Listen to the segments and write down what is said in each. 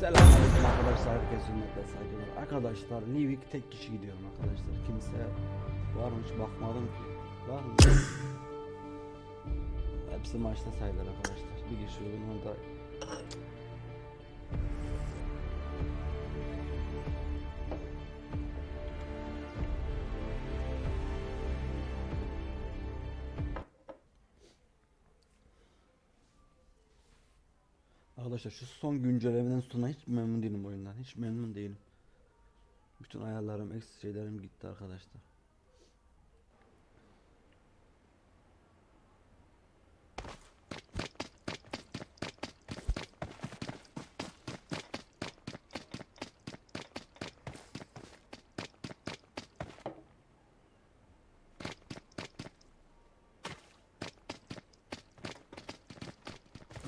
Selamünaleyküm arkadaşlar herkese hürmetle saygılar. Arkadaşlar Livik tek kişi gidiyorum arkadaşlar. Kimse var mı hiç bakmadım ki. Var mı? Hepsi maçta sayılır arkadaşlar. Bir kişi oyun orada. Arkadaşlar şu son güncellemeden sonra hiç memnun değilim oyundan. Hiç memnun değilim. Bütün ayarlarım, eksik şeylerim gitti arkadaşlar.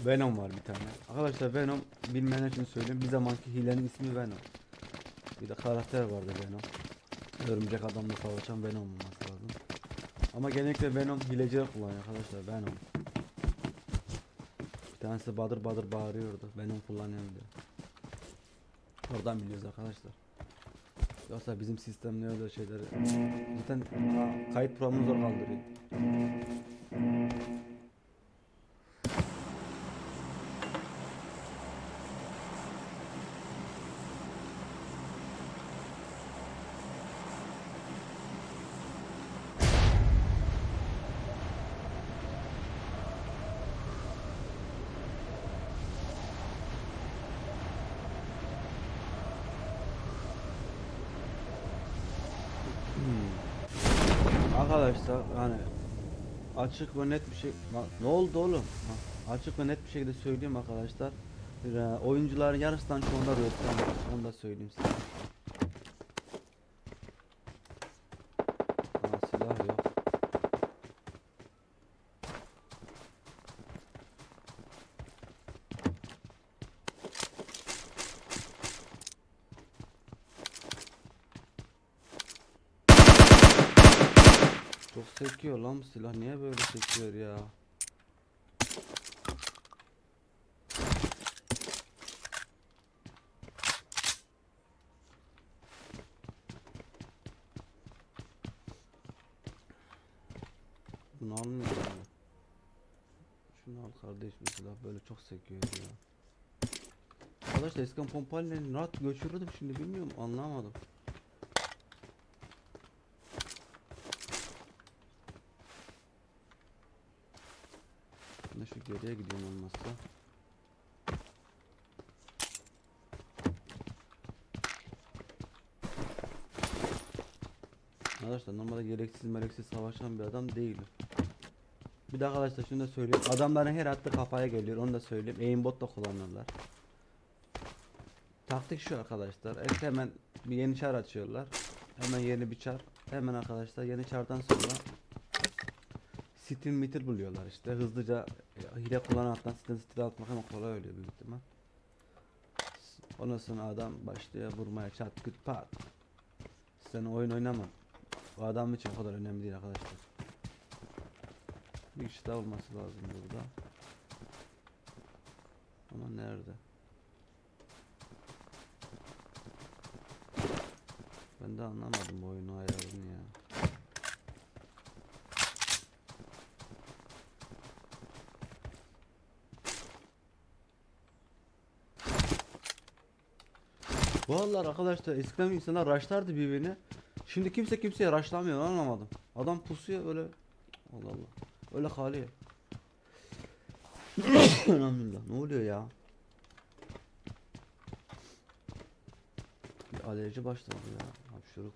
Venom var bir tane. Arkadaşlar Venom bilmeyenler için söyleyeyim. Bir zamanki hilenin ismi Venom. Bir de karakter vardı Venom. Örümcek adamla savaşan Venom olması lazım. Ama genellikle Venom hileciler kullanıyor arkadaşlar Venom. Bir tanesi badır badır bağırıyordu. Venom kullanıyorum diye. Oradan biliyoruz arkadaşlar. Yoksa bizim sistemde öyle şeyleri zaten kayıt programını zor kaldırıyor. Arkadaşlar yani açık ve net bir şey ne oldu oğlum? Açık ve net bir şekilde söyleyeyim arkadaşlar. Ee, oyuncuların yarısından çoğunda var. Onu da söyleyeyim size. Ha, silah yok. Çok sekiyor lan silah. Niye böyle sekiyor ya? Bunu almıyorum ya. Şunu al kardeş bu silah böyle çok sekiyor ya. Arkadaşlar eskiden pompayla rahat göçürürdüm şimdi bilmiyorum anlamadım. Ben de şu geriye gideyim olmazsa. Arkadaşlar normalde gereksiz mereksiz savaşan bir adam değilim. Bir de arkadaşlar şunu da söyleyeyim. Adamların her attığı kafaya geliyor onu da söyleyeyim. Aimbot da kullanırlar. Taktik şu arkadaşlar. Evet, hemen bir yeni çar açıyorlar. Hemen yeni bir çar. Hemen arkadaşlar yeni çardan sonra stil mitir buluyorlar işte hızlıca e, hile kullanan attan stil stil atmak ama kolay oluyor büyük ihtimal. Ondan sonra adam başlıyor vurmaya çat küt pat. Sen oyun oynama. O adam için o kadar önemli değil arkadaşlar. Bir kişi daha olması lazım burada. Ama nerede? Ben de anlamadım bu oyunu ayarını ya. Vallahi arkadaşlar eskiden insanlar raşlardı birbirini. Şimdi kimse kimseye raşlamıyor anlamadım. Adam pusuyor öyle. Allah Allah. Öyle hali. Elhamdülillah. Ne oluyor ya? Bir alerji başladı ya. Hapşuruk.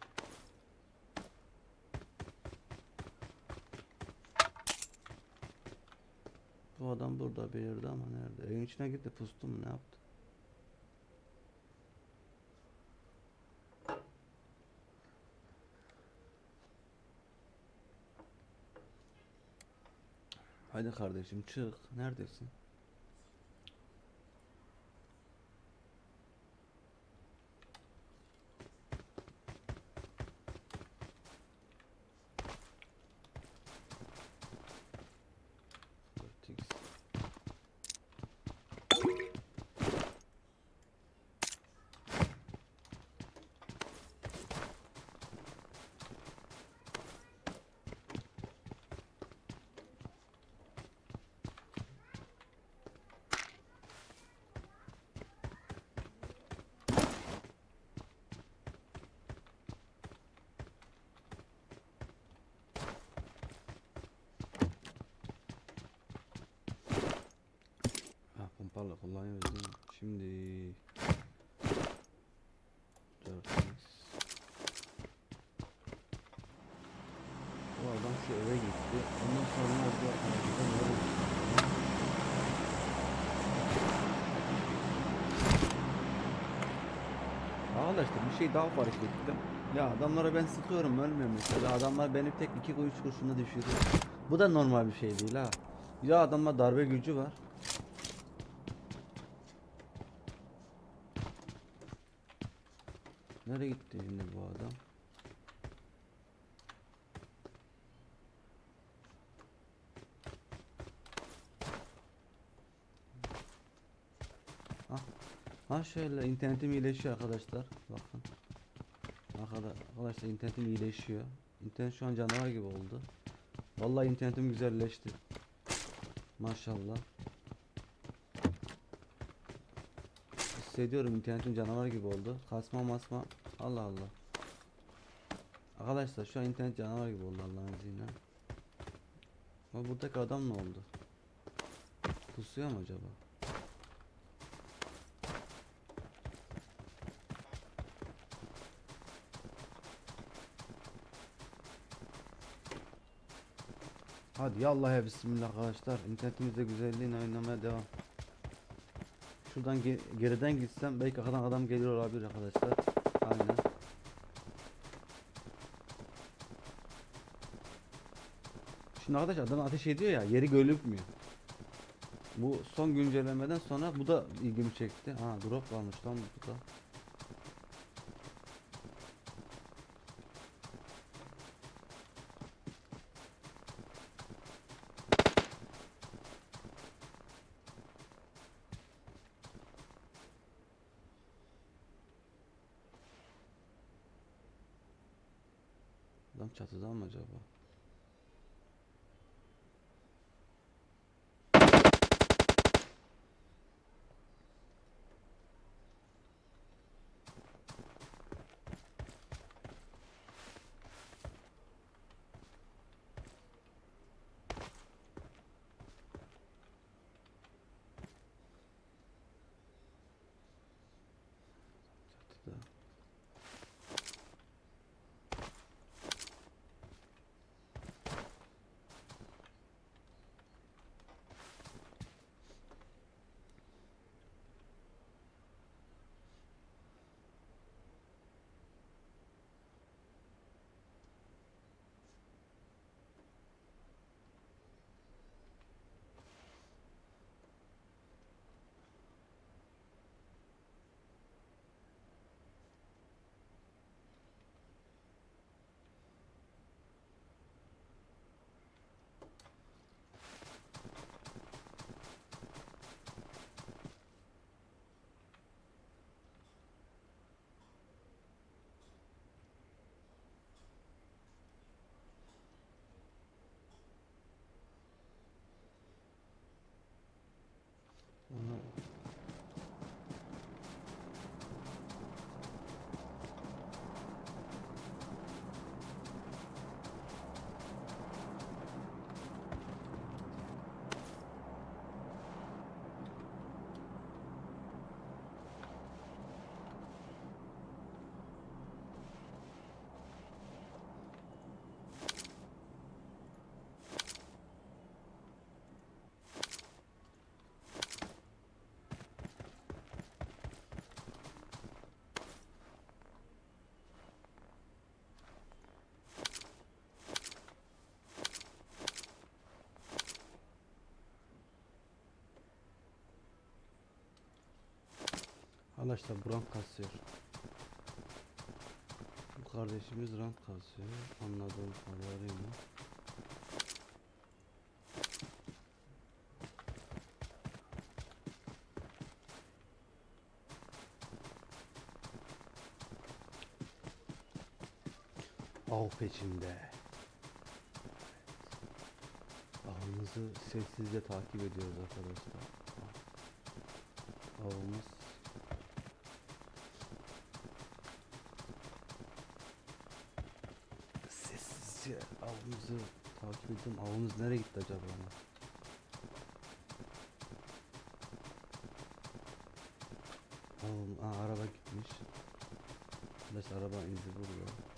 Bu adam burada bir yerde ama nerede? Evin içine gitti pustu mu ne yaptı? Haydi kardeşim çık. Neredesin? Hala kullanıyoruz değil mi? Şimdi 4x Bu adam şu eve gitti. Ondan sonra gitti? Arkadaşlar bir şey daha fark ettim. Ya adamlara ben sıkıyorum ölmüyor mesela. Adamlar beni tek iki üç kurşunda düşürüyor. Bu da normal bir şey değil ha. Ya adamlar darbe gücü var. Nereye gitti şimdi bu adam? Ah, ha şöyle internetim iyileşiyor arkadaşlar. Bakın. Arkada- Arkadaşlar internetim iyileşiyor. İnternet şu an canavar gibi oldu. Vallahi internetim güzelleşti. Maşallah. Hissediyorum internetim canavar gibi oldu. Kasma masma. Allah Allah. Arkadaşlar şu an internet canavar gibi oldu Allah'ın izniyle. Ama buradaki adam ne oldu? Kusuyor mu acaba? Hadi ya bismillah arkadaşlar. İnternetimizde güzelliğine oynamaya devam. Şuradan ge- geriden gitsem belki arkadan adam geliyor olabilir arkadaşlar. Aynen. Şimdi arkadaş adam ateş ediyor ya yeri gözükmüyor. Bu son güncellemeden sonra bu da ilgimi çekti. Ha drop varmış lan burada. Adam çatıdan mı acaba? Çatıda. Arkadaşlar bu rank kasıyor. Bu kardeşimiz rank kasıyor. Anladığım kadarıyla. Av peşinde. Avımızı sessizce takip ediyoruz arkadaşlar. Avımız avımızı takip ettim. Avımız nereye gitti acaba? Avım, aa, araba gitmiş. Arkadaş araba indi buraya.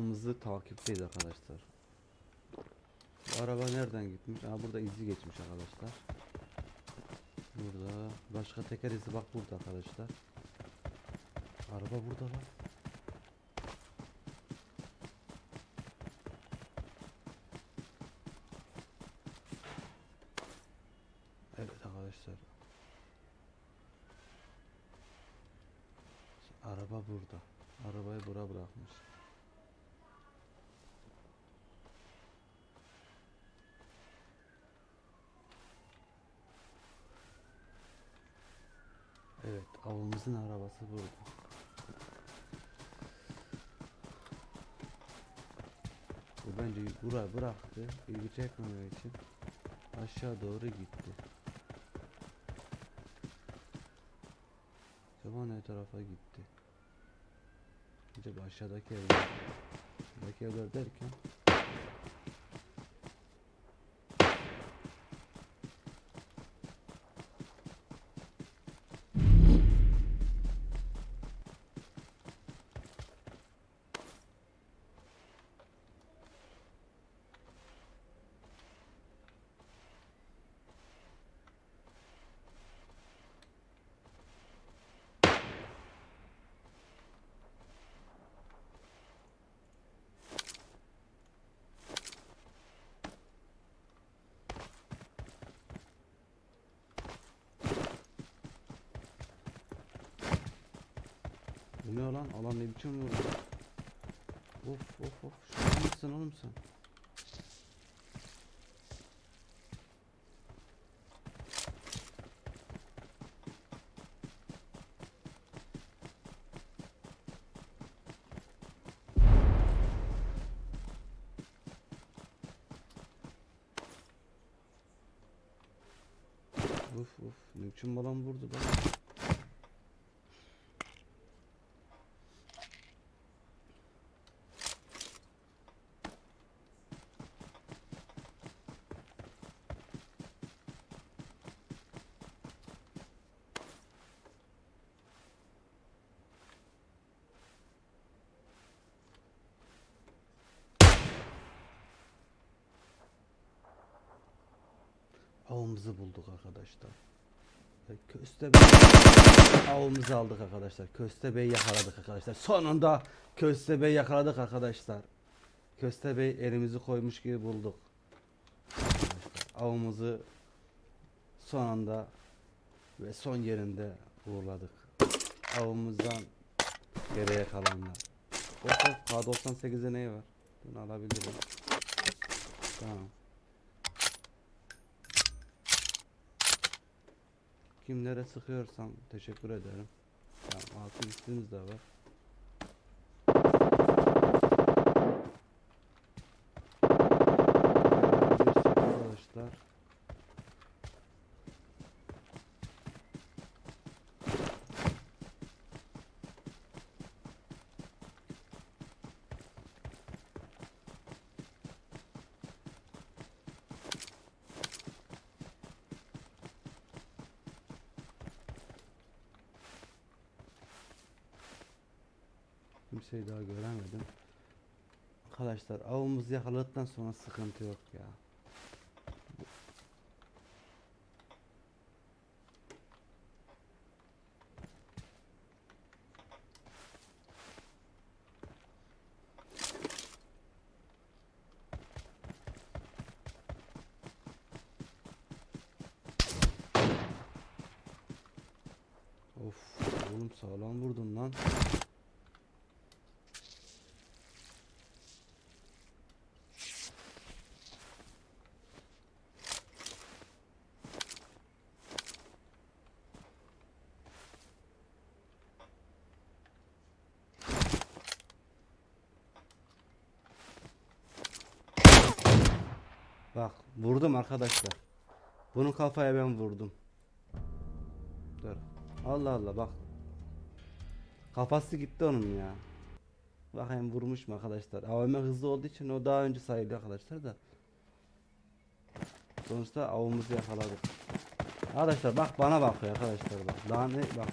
Avımızı takipteyiz arkadaşlar. Bu araba nereden gitmiş? Aa burada izi geçmiş arkadaşlar. Burada. Başka teker izi bak burada arkadaşlar. Araba burada lan. Evet arkadaşlar. Araba burada. Arabayı bura bırakmış. Evet, avımızın arabası burada. Bu bence buraya bıraktı. ilgi çekmemek için aşağı doğru gitti. Acaba ne tarafa gitti? Acaba aşağıdaki evler, aşağıdaki evler derken Ne lan? Alan ne biçim vuruyor? Of of of. Şaka mısın oğlum sen? Of of. Ne biçim alan vurdu lan? Avımızı bulduk arkadaşlar. Ve Köstebek avımızı aldık arkadaşlar. Köstebeği yakaladık arkadaşlar. Sonunda köstebeği yakaladık arkadaşlar. Köstebeği elimizi koymuş gibi bulduk. Arkadaşlar, avımızı son anda ve son yerinde uğurladık. Avımızdan geriye kalanlar. Of K98'e ne var? Bunu alabilirim. Tamam. Kimlere sıkıyorsam teşekkür ederim. Tamam, altı listemiz de var. kimseyi daha göremedim. Arkadaşlar avımızı yakaladıktan sonra sıkıntı yok ya. Of oğlum sağlam vurdun lan. Vurdum arkadaşlar. Bunun kafaya ben vurdum. Dur. Allah Allah bak. Kafası gitti onun ya. Bakayım vurmuş mu arkadaşlar. AVM hızlı olduğu için o daha önce sayılıyor arkadaşlar da. Sonuçta avımızı yakaladık. Arkadaşlar bak bana bakıyor arkadaşlar bak. Daha ne bak.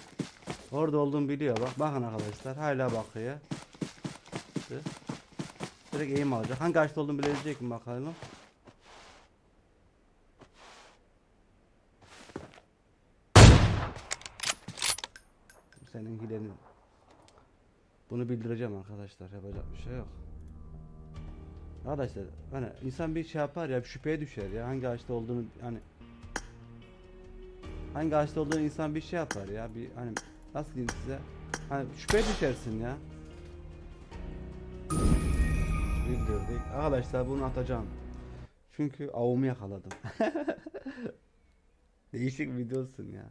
Orada olduğumu biliyor bak. Bakın arkadaşlar hala bakıyor. Direkt eğim alacak. Hangi ağaçta olduğunu bilecek mi bakalım. Senin hilenin. Bunu bildireceğim arkadaşlar. Yapacak bir şey yok. Arkadaşlar hani insan bir şey yapar ya şüpheye düşer ya hangi ağaçta olduğunu hani hangi ağaçta olduğunu insan bir şey yapar ya bir hani nasıl diyeyim size hani şüpheye düşersin ya. Bildirdik. Arkadaşlar bunu atacağım. Çünkü avımı yakaladım. Değişik videosun ya.